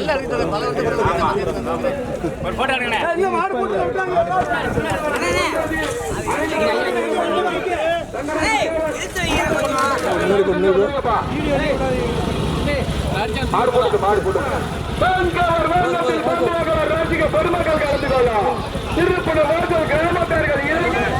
நல்லா மாடு போட்டு மாடு போட்டு பெருமக்கள் கலந்து கொள்ளும் திருப்பணம் கிராமத்தார்கள் இளைஞர்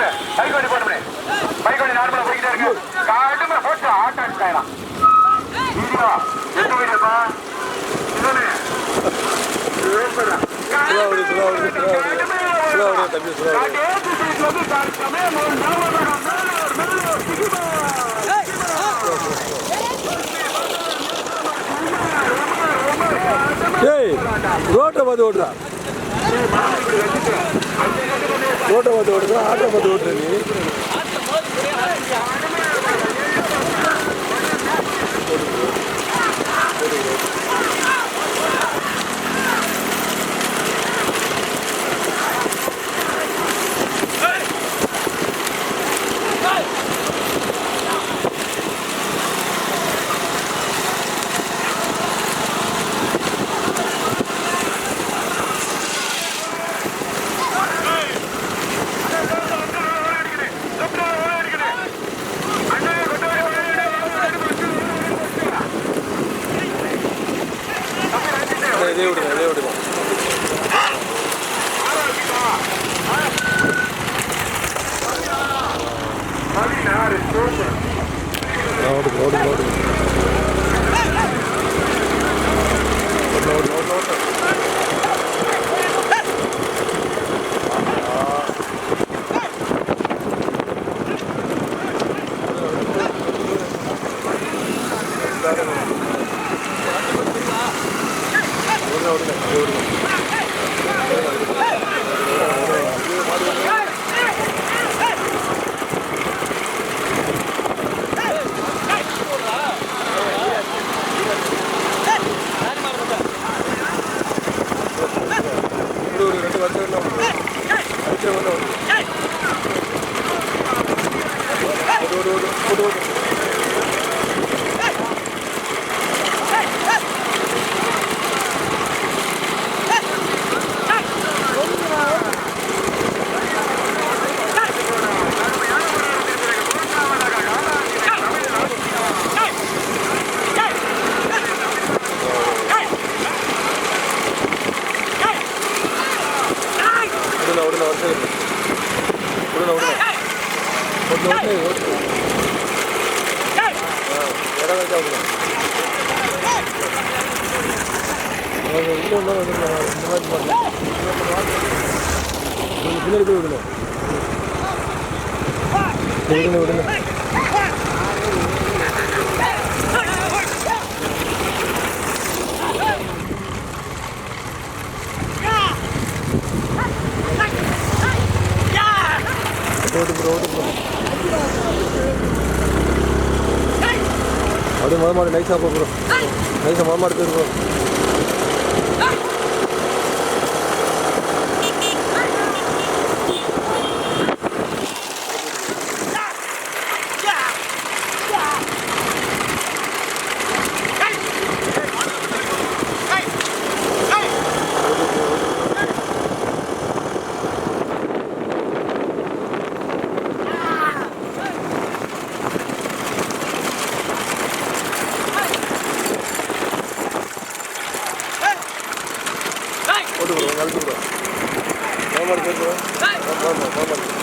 போடுங்க பைக் வண்டி ரோட்டை பார்த்து ஓட்டுறா ரோட்டை பார்த்து ஓட்டுறோம் ஆட்டோ பார்த்து ஓட்டுறது விடுங்க விடுங்க விடுங்க. விடுங்க விடுங்க. ஓடு ப்ரோ ஓடு ப்ரோ அப்படியே மொதல் மாடு நைஸாக போ ப்ரோ நைஸாக மொதல் மாடு போயிரு 頑張る頑張る頑張る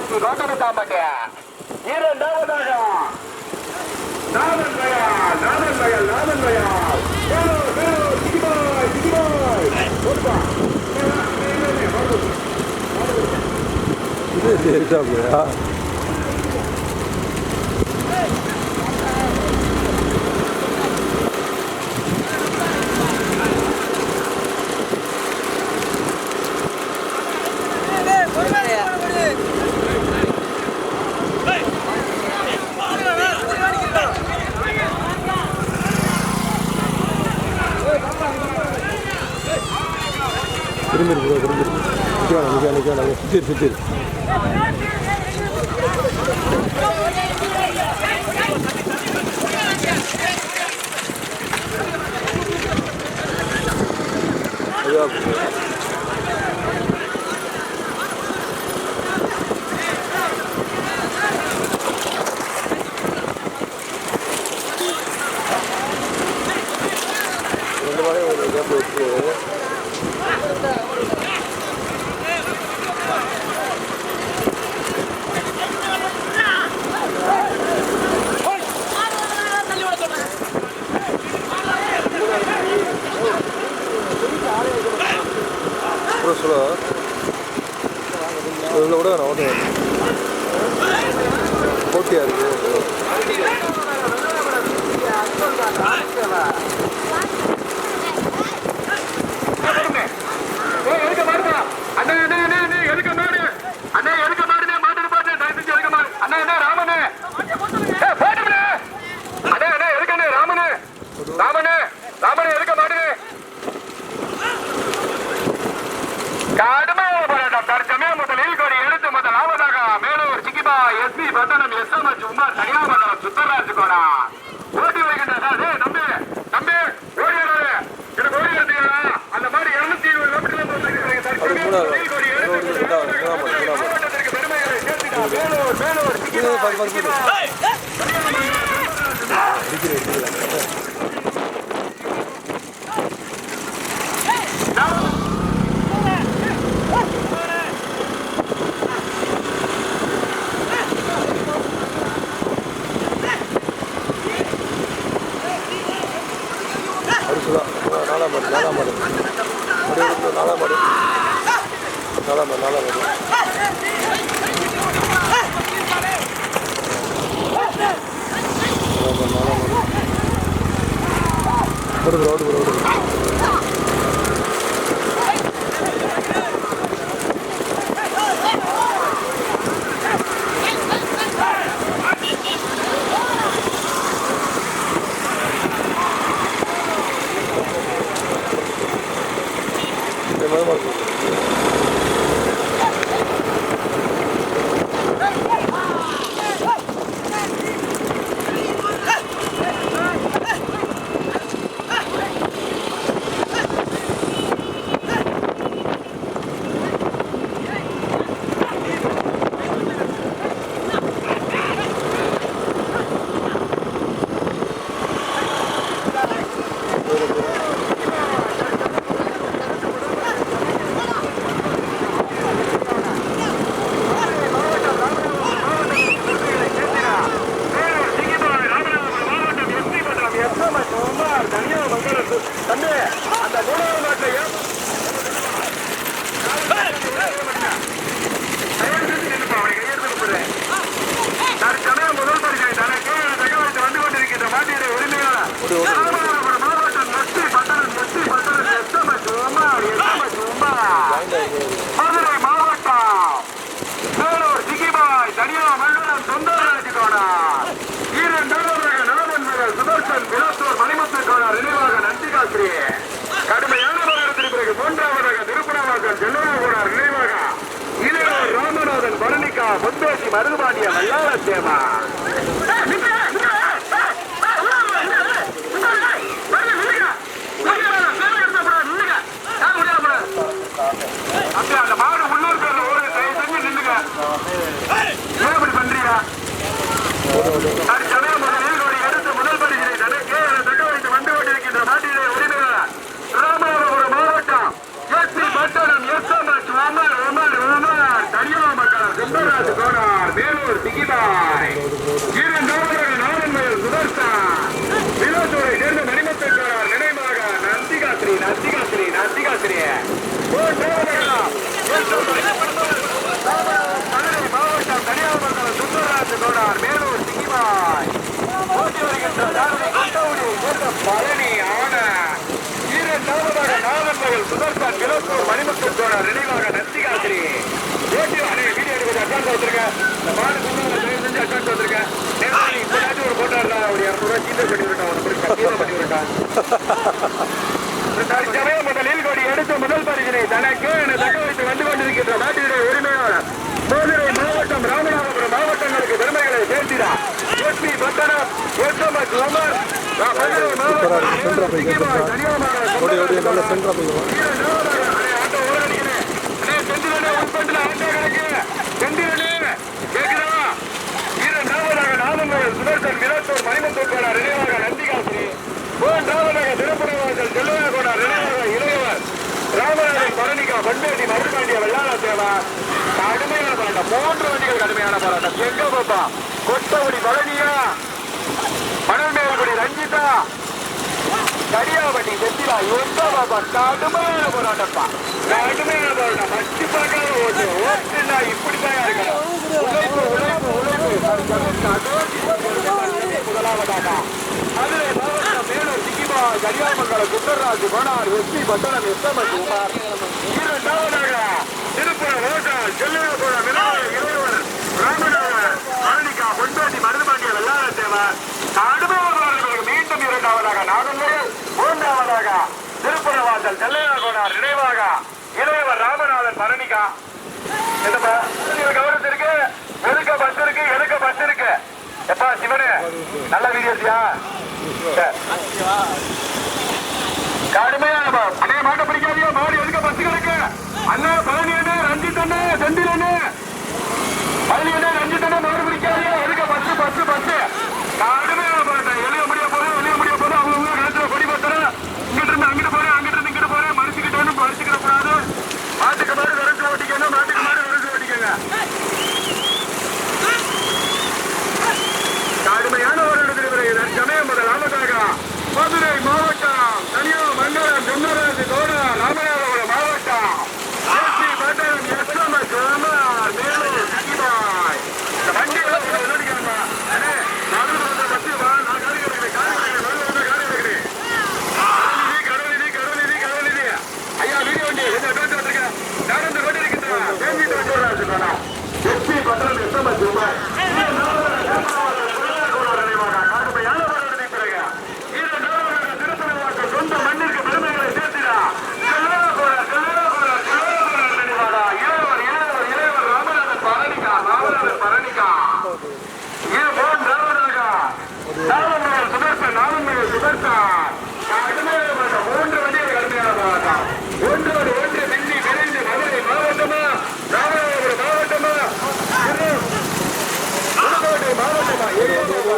ஆட்சி கோட்டை தாம்பட்டிய இரண்டாவதாக நாதன் பயா நாதன் பயா நாதன் பயா இது 대전하고 부들부들 Thank you. நாலாம் மாடு அப்படி இருக்கு நாலாம் மாடு நாலாம் மாடு நாலாம் மாடு நாலாம் மாடு ஓடு ஓடு ஓடு vai, வீரன் குணத்தோர் மணிமுத்துக்கான நினைவாக நன்றி காக்கிறேன் கடுமையான போராட்டத்திற்கு பிறகு மூன்றாவதாக திருப்பணவாக்கம் ஜெல்லூர் கூடார் நினைவாக இளையோர் ராமநாதன் பரணிகா முத்தோசி மருதுபாண்டிய வல்லாரத்தேவா சுதர்சன் விலோத்தூர் மணிமுத்தூர் சோழர் நினைவாக நந்திகாசிரி ஓட்டி அடே வீடியோ எடுக்க அட்வான்ஸ் வச்சிருக்கேன் இந்த மாடு கொண்டு வர தயவு செஞ்சு அட்வான்ஸ் வச்சிருக்கேன் நேரா நீ இப்போதாச்சும் ஒரு போட்டோ இருந்தா ஒரு இரநூறுவா சீதை பண்ணி விட்டான் ஒரு பிடிச்ச சீதை பண்ணி விட்டான் தற்சமயம் முதலில் கொடி எடுத்த முதல் பரிசினை தனக்கு என தக்க வைத்து வந்து கொண்டிருக்கின்ற நாட்டினுடைய உரிமையாளர் மதுரை மாவட்டம் ராமநாதபுரம் மாவட்டங்களுக்கு பெருமைகளை சேர்த்திடா. எஸ்பி பட்டணம் மதுரை மாவட்டம் சென்ட்ரா போய் ஓடி ஓடி நல்ல சென்ட்ரா போய் ராமநாதன் பழனிக்கா பண்டேட்டி மருதுபாண்டிய வெள்ளாள தேவா கடுமையான போராட்டம் மூன்று வண்டிகள் கடுமையான போராட்டம் எங்க பாப்பா கொத்தவடி பழனியா மணல்மேல்குடி ரஞ்சிதா கரியாவட்டி செத்திலா எந்த பாபா கடுமையான போராட்டப்பா கடுமையான போராட்டம் மச்சி பார்க்காத ஓட்டு ஓட்டுனா இப்படிதான் இருக்கணும் உழைப்பு உழைப்பு உழைப்பு முதலாவதாக்கா மதுரை மாவட்டம் மேலூர் சிக்கிமா கரியாமங்கல குண்டராஜ் மணார் வெற்றி பட்டணம் எஸ்எம்எஸ் குமார் இரண்டாவதாக திருப்பூர் ஓட்டால் செல்லுபுரம் விநாயகர் ராமநாதர் பழனிக்கா பொன்பேட்டி மருதுபாண்டிய வெள்ளாள தேவர் கடுமையானவர்களுக்கு மீண்டும் இரண்டாவதாக நாகல்லூர் மூன்றாவதாக திருப்புறவாசல் செல்லையார் நினைவாக இளையவர் ராமநாதன் பரணிகா. என்னப்பா இது கவனத்திற்கு எதுக்க பஸ் இருக்கு எதுக்க பஸ் இருக்கு. எப்பா சிவனு நல்ல வீடியோஸ்யா கடுமையான பா- அண்ணே மாட்ட பிடிக்காதியோ மாடு எதுக்க பஸ் அண்ணா பழனி அண்ணே ரஞ்சித் அண்ணே செந்தில் அண்ணே. பழனி அண்ணே ரஞ்சித் அண்ணே மாடு பிடிக்காதியோ எதுக்க பஸ்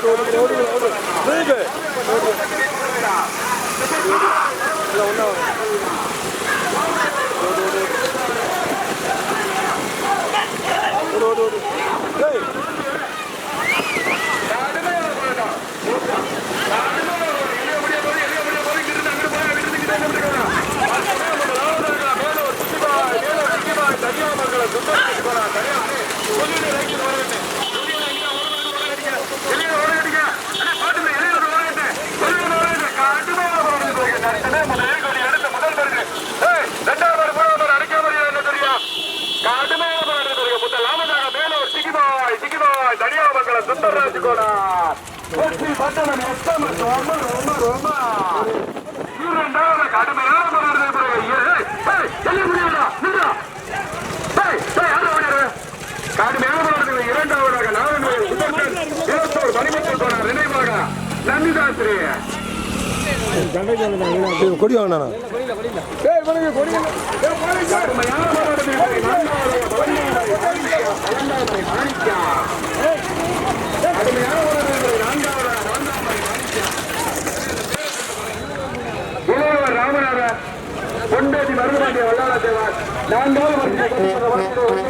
ஓடி ஓடி ஓடி வேக இல்லை ஒன்றா ஓடு ஓடு கடுமையான போராட்டத்தில் நான்காவதாக நான்காவதாக மாணிக்கா. இளையவர் ராமநாதர் பொண்டேசி மருதுபாண்டிய வல்லாள தேவர் நான்காவது வருஷம்